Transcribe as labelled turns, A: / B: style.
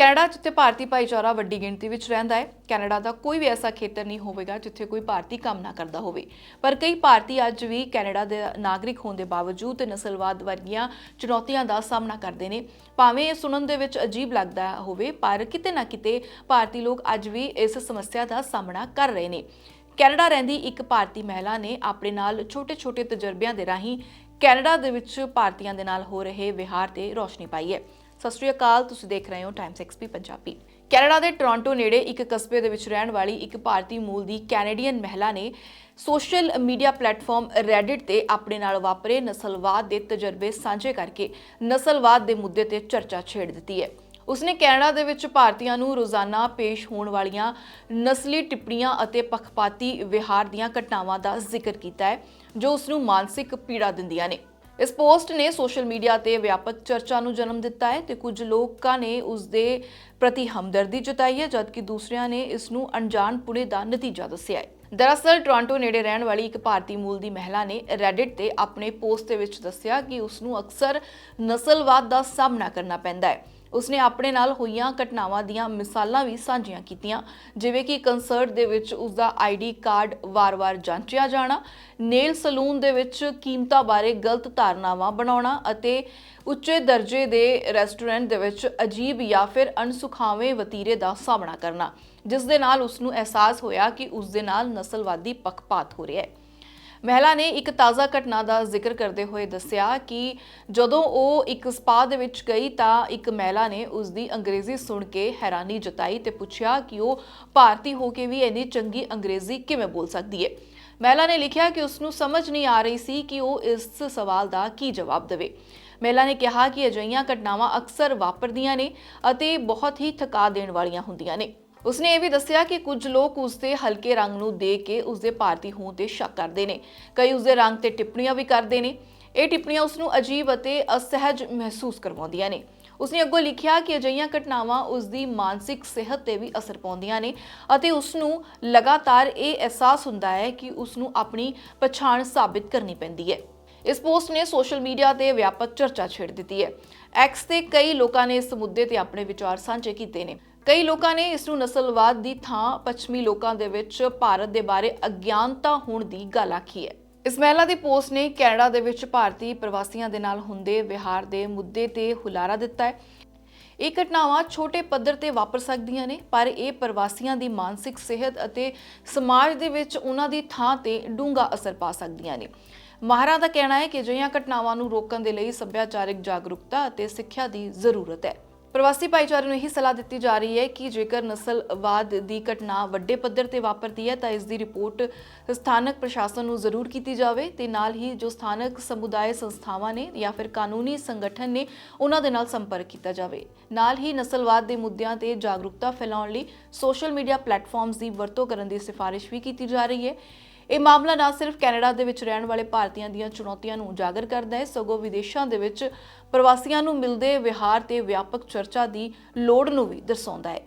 A: Canada ਜਿੱਥੇ ਭਾਰਤੀ ਭਾਈਚਾਰਾ ਵੱਡੀ ਗਿਣਤੀ ਵਿੱਚ ਰਹਿੰਦਾ ਹੈ, ਕੈਨੇਡਾ ਦਾ ਕੋਈ ਵੀ ਐਸਾ ਖੇਤਰ ਨਹੀਂ ਹੋਵੇਗਾ ਜਿੱਥੇ ਕੋਈ ਭਾਰਤੀ ਕੰਮ ਨਾ ਕਰਦਾ ਹੋਵੇ। ਪਰ ਕਈ ਭਾਰਤੀ ਅੱਜ ਵੀ ਕੈਨੇਡਾ ਦੇ ਨਾਗਰਿਕ ਹੋਣ ਦੇ ਬਾਵਜੂਦ ਨਸਲਵਾਦ ਵਰਗੀਆਂ ਚੁਣੌਤੀਆਂ ਦਾ ਸਾਹਮਣਾ ਕਰਦੇ ਨੇ। ਭਾਵੇਂ ਇਹ ਸੁਣਨ ਦੇ ਵਿੱਚ ਅਜੀਬ ਲੱਗਦਾ ਹੋਵੇ, ਪਰ ਕਿਤੇ ਨਾ ਕਿਤੇ ਭਾਰਤੀ ਲੋਕ ਅੱਜ ਵੀ ਇਸ ਸਮੱਸਿਆ ਦਾ ਸਾਹਮਣਾ ਕਰ ਰਹੇ ਨੇ। ਕੈਨੇਡਾ ਰਹਿੰਦੀ ਇੱਕ ਭਾਰਤੀ ਮਹਿਲਾ ਨੇ ਆਪਣੇ ਨਾਲ ਛੋਟੇ-ਛੋਟੇ ਤਜਰਬਿਆਂ ਦੇ ਰਾਹੀਂ ਕੈਨੇਡਾ ਦੇ ਵਿੱਚ ਭਾਰਤੀਆਂ ਦੇ ਨਾਲ ਹੋ ਰਹੇ ਵਿਹਾਰ ਤੇ ਰੋਸ਼ਨੀ ਪਾਈ ਹੈ। ਸਤਿ ਸ਼੍ਰੀ ਅਕਾਲ, ਤੁਸੀਂ ਦੇਖ ਰਹੇ ਹੋ ਟਾਈਮਸ ਐਕਸਪੀ ਪੰਜਾਬੀ। ਕੈਨੇਡਾ ਦੇ ਟੋਰਾਂਟੋ ਨੇੜੇ ਇੱਕ ਕਸਬੇ ਦੇ ਵਿੱਚ ਰਹਿਣ ਵਾਲੀ ਇੱਕ ਭਾਰਤੀ ਮੂਲ ਦੀ ਕੈਨੇਡੀਅਨ ਮਹਿਲਾ ਨੇ ਸੋਸ਼ਲ ਮੀਡੀਆ ਪਲੇਟਫਾਰਮ ਰੈਡਿਟ ਤੇ ਆਪਣੇ ਨਾਲ ਵਾਪਰੇ ਨਸਲਵਾਦ ਦੇ ਤਜਰਬੇ ਸਾਂਝੇ ਕਰਕੇ ਨਸਲਵਾਦ ਦੇ ਮੁੱਦੇ ਤੇ ਚਰਚਾ ਛੇੜ ਦਿੱਤੀ ਹੈ। ਉਸਨੇ ਕੈਨੇਡਾ ਦੇ ਵਿੱਚ ਭਾਰਤੀਆਂ ਨੂੰ ਰੋਜ਼ਾਨਾ ਪੇਸ਼ ਹੋਣ ਵਾਲੀਆਂ ਨਸਲੀ ਟਿੱਪਣੀਆਂ ਅਤੇ ਪੱਖਪਾਤੀ ਵਿਹਾਰ ਦੀਆਂ ਘਟਨਾਵਾਂ ਦਾ ਜ਼ਿਕਰ ਕੀਤਾ ਹੈ, ਜੋ ਉਸ ਨੂੰ ਮਾਨਸਿਕ ਪੀੜਾ ਦਿੰਦੀਆਂ ਨੇ। ਇਸ ਪੋਸਟ ਨੇ ਸੋਸ਼ਲ ਮੀਡੀਆ ਤੇ ਵਿਆਪਕ ਚਰਚਾ ਨੂੰ ਜਨਮ ਦਿੱਤਾ ਹੈ ਤੇ ਕੁਝ ਲੋਕਾਂ ਨੇ ਉਸ ਦੇ ਪ੍ਰਤੀ ਹਮਦਰਦੀ ਜਤਾਈ ਹੈ, ਜਦਕਿ ਦੂਸਰਿਆਂ ਨੇ ਇਸ ਨੂੰ ਅਣਜਾਣਪੁਣੇ ਦਾ ਨਤੀਜਾ ਦੱਸਿਆ ਹੈ। ਦਰਅਸਲ, ਟੋਰਾਂਟੋ ਨੇੜੇ ਰਹਿਣ ਵਾਲੀ ਇੱਕ ਭਾਰਤੀ ਮੂਲ ਦੀ ਮਹਿਲਾ ਨੇ ਰੈਡਿਟ ਤੇ ਆਪਣੇ ਪੋਸਟ ਦੇ ਵਿੱਚ ਦੱਸਿਆ ਕਿ ਉਸ ਨੂੰ ਅਕਸਰ ਨਸਲਵਾਦ ਦਾ ਸਾਹਮਣਾ ਕਰਨਾ ਪੈਂਦਾ ਹੈ। ਉਸਨੇ ਆਪਣੇ ਨਾਲ ਹੋਈਆਂ ਘਟਨਾਵਾਂ ਦੀਆਂ ਮਿਸਾਲਾਂ ਵੀ ਸਾਂਝੀਆਂ ਕੀਤੀਆਂ, ਜਿਵੇਂ ਕਿ ਕੰਸਰਟ ਦੇ ਵਿੱਚ ਉਸਦਾ ਆਈਡੀ ਕਾਰਡ ਵਾਰ-ਵਾਰ ਜਾਂਚਿਆ ਜਾਣਾ ਨੇਲ ਸਲੂਨ ਦੇ ਵਿੱਚ ਕੀਮਤਾਂ ਬਾਰੇ ਗਲਤ ਧਾਰਨਾਵਾਂ ਬਣਾਉਣਾ ਅਤੇ ਉੱਚੇ ਦਰਜੇ ਦੇ ਰੈਸਟੋਰੈਂਟ ਦੇ ਵਿੱਚ ਅਜੀਬ ਜਾਂ ਫਿਰ ਅਣਸੁਖਾਵੇਂ ਵਤੀਰੇ ਦਾ ਸਾਹਮਣਾ ਕਰਨਾ, ਜਿਸ ਦੇ ਨਾਲ ਉਸ ਨੂੰ ਅਹਿਸਾਸ ਹੋਇਆ ਕਿ ਉਸ ਦੇ ਨਾਲ ਨਸਲਵਾਦੀ ਪੱਖਪਾਤ ਹੋ ਰਿਹਾ ਹੈ। ਮਹਿਲਾ ਨੇ ਇੱਕ ਤਾਜ਼ਾ ਘਟਨਾ ਦਾ ਜ਼ਿਕਰ ਕਰਦੇ ਹੋਏ ਦੱਸਿਆ ਕਿ ਜਦੋਂ ਉਹ ਇੱਕ ਸਪਾ ਦੇ ਵਿੱਚ ਗਈ ਤਾਂ ਇੱਕ ਮਹਿਲਾ ਨੇ ਉਸ ਦੀ ਅੰਗਰੇਜ਼ੀ ਸੁਣ ਕੇ ਹੈਰਾਨੀ ਜਤਾਈ ਤੇ ਪੁੱਛਿਆ ਕਿ ਉਹ ਭਾਰਤੀ ਹੋ ਕੇ ਵੀ ਇੰਨੀ ਚੰਗੀ ਅੰਗਰੇਜ਼ੀ ਕਿਵੇਂ ਬੋਲ ਸਕਦੀ ਹੈ ਮਹਿਲਾ ਨੇ ਲਿਖਿਆ ਕਿ ਉਸ ਨੂੰ ਸਮਝ ਨਹੀਂ ਆ ਰਹੀ ਸੀ ਕਿ ਉਹ ਇਸ ਸਵਾਲ ਦਾ ਕੀ ਜਵਾਬ ਦੇਵੇ। ਮਹਿਲਾ ਨੇ ਕਿਹਾ ਕਿ ਅਜਿਹੀਆਂ ਘਟਨਾਵਾਂ ਅਕਸਰ ਵਾਪਰਦੀਆਂ ਨੇ ਅਤੇ ਬਹੁਤ ਹੀ ਥਕਾ ਦੇਣ ਵਾਲੀਆਂ ਹੁੰਦੀਆਂ ਨੇ। ਉਸਨੇ ਇਹ ਵੀ ਦੱਸਿਆ ਕਿ ਕੁਝ ਲੋਕ ਉਸਦੇ ਹਲਕੇ ਰੰਗ ਨੂੰ ਦੇਖ ਕੇ ਉਸਦੇ ਭਾਰਤੀ ਹੋਣ ਤੇ ਸ਼ੱਕ ਕਰਦੇ ਨੇ। ਕਈ ਉਸਦੇ ਰੰਗ ਤੇ ਟਿੱਪਣੀਆਂ ਵੀ ਕਰਦੇ ਨੇ। ਇਹ ਟਿੱਪਣੀਆਂ ਉਸ ਨੂੰ ਅਜੀਬ ਅਤੇ ਅਸਹਿਜ ਮਹਿਸੂਸ ਕਰਵਾਉਂਦੀਆਂ ਨੇ। ਉਸਨੇ ਅੱਗੋਂ ਲਿਖਿਆ ਕਿ ਅਜਿਹੀਆਂ ਘਟਨਾਵਾਂ ਉਸ ਦੀ ਮਾਨਸਿਕ ਸਿਹਤ ਤੇ ਵੀ ਅਸਰ ਪਾਉਂਦੀਆਂ ਨੇ ਅਤੇ ਉਸ ਨੂੰ ਲਗਾਤਾਰ ਇਹ ਅਹਿਸਾਸ ਹੁੰਦਾ ਹੈ ਕਿ ਉਸ ਨੂੰ ਆਪਣੀ ਪਛਾਣ ਸਾਬਿਤ ਕਰਨੀ ਪੈਂਦੀ ਹੈ। ਇਸ ਪੋਸਟ ਨੇ ਸੋਸ਼ਲ ਮੀਡੀਆ ਤੇ ਵਿਆਪਕ ਚਰਚਾ ਛੇੜ ਦਿੱਤੀ ਹੈ। ਐਕਸ ਤੇ ਕਈ ਲੋਕਾਂ ਨੇ ਇਸ ਮੁੱਦੇ ਤੇ ਆਪਣੇ ਵਿਚਾਰ ਸਾਂਝੇ ਕੀਤੇ ਨੇ। ਕਈ ਲੋਕਾਂ ਨੇ ਇਸ ਨੂੰ ਨਸਲਵਾਦ ਦੀ ਥਾਂ ਪੱਛਮੀ ਲੋਕਾਂ ਦੇ ਵਿੱਚ ਭਾਰਤ ਦੇ ਬਾਰੇ ਅਗਿਆਨਤਾ ਹੋਣ ਦੀ ਗੱਲ ਆਖੀ ਹੈ। ਇਸ ਮਹਿਲਾ ਦੀ ਪੋਸਟ ਨੇ ਕੈਨੇਡਾ ਦੇ ਵਿੱਚ ਭਾਰਤੀ ਪ੍ਰਵਾਸੀਆਂ ਦੇ ਨਾਲ ਹੁੰਦੇ ਵਿਹਾਰ ਦੇ ਮੁੱਦੇ ਤੇ ਹੁਲਾਰਾ ਦਿੱਤਾ ਹੈ। ਇਹ ਘਟਨਾਵਾਂ ਛੋਟੇ ਪੱਧਰ ਤੇ ਵਾਪਰ ਸਕਦੀਆਂ ਨੇ, ਪਰ ਇਹ ਪ੍ਰਵਾਸੀਆਂ ਦੀ ਮਾਨਸਿਕ ਸਿਹਤ ਅਤੇ ਸਮਾਜ ਦੇ ਵਿੱਚ ਉਹਨਾਂ ਦੀ ਥਾਂ ਤੇ ਡੂੰਘਾ ਅਸਰ ਪਾ ਸਕਦੀਆਂ ਨੇ। ਮਾਹਰਾਂ ਦਾ ਕਹਿਣਾ ਹੈ ਕਿ ਅਜਿਹੀਆਂ ਘਟਨਾਵਾਂ ਨੂੰ ਰੋਕਣ ਦੇ ਲਈ ਸੱਭਿਆਚਾਰਕ ਜਾਗਰੂਕਤਾ ਅਤੇ ਸਿੱਖਿਆ ਦੀ ਜ਼ਰੂਰਤ ਹੈ। ਪ੍ਰਵਾਸੀ ਭਾਈਚਾਰੇ ਨੂੰ ਇਹੀ ਸਲਾਹ ਦਿੱਤੀ ਜਾ ਰਹੀ ਹੈ ਕਿ ਜੇਕਰ ਨਸਲਵਾਦ ਦੀ ਘਟਨਾ ਵੱਡੇ ਪੱਧਰ ਤੇ ਵਾਪਰਦੀ ਹੈ, ਤਾਂ ਇਸ ਦੀ ਰਿਪੋਰਟ ਸਥਾਨਕ ਪ੍ਰਸ਼ਾਸਨ ਨੂੰ ਜ਼ਰੂਰ ਕੀਤੀ ਜਾਵੇ ਤੇ ਨਾਲ ਹੀ ਜੋ ਸਥਾਨਕ ਸਮੁਦਾਇ ਸੰਸਥਾਵਾਂ ਨੇ ਜਾਂ ਫਿਰ ਕਾਨੂੰਨੀ ਸੰਗਠਨ ਨੇ, ਉਹਨਾਂ ਦੇ ਨਾਲ ਸੰਪਰਕ ਕੀਤਾ ਜਾਵੇ। ਨਾਲ ਹੀ ਨਸਲਵਾਦ ਦੇ ਮੁੱਦਿਆਂ ਤੇ ਜਾਗਰੂਕਤਾ ਫੈਲਾਉਣ ਲਈ ਸੋਸ਼ਲ ਮੀਡੀਆ ਪਲੇਟਫਾਰਮਸ ਦੀ ਵਰਤੋਂ ਕਰਨ ਦੀ ਸਿਫਾਰਿਸ਼ ਵੀ ਕੀਤੀ ਜਾ ਰਹੀ ਹੈ। ਇਹ ਮਾਮਲਾ ਨਾ ਸਿਰਫ ਕੈਨੇਡਾ ਦੇ ਵਿੱਚ ਰਹਿਣ ਵਾਲੇ ਭਾਰਤੀਆਂ ਦੀਆਂ ਚੁਣੌਤੀਆਂ ਨੂੰ ਉਜਾਗਰ ਕਰਦਾ ਹੈ, ਸਗੋਂ ਵਿਦੇਸ਼ਾਂ ਦੇ ਵਿੱਚ ਪ੍ਰਵਾਸੀਆਂ ਨੂੰ ਮਿਲਦੇ ਵਿਹਾਰ ਤੇ ਵਿਆਪਕ ਚਰਚਾ ਦੀ ਲੋੜ ਨੂੰ ਵੀ ਦਰਸਾਉਂਦਾ ਹੈ।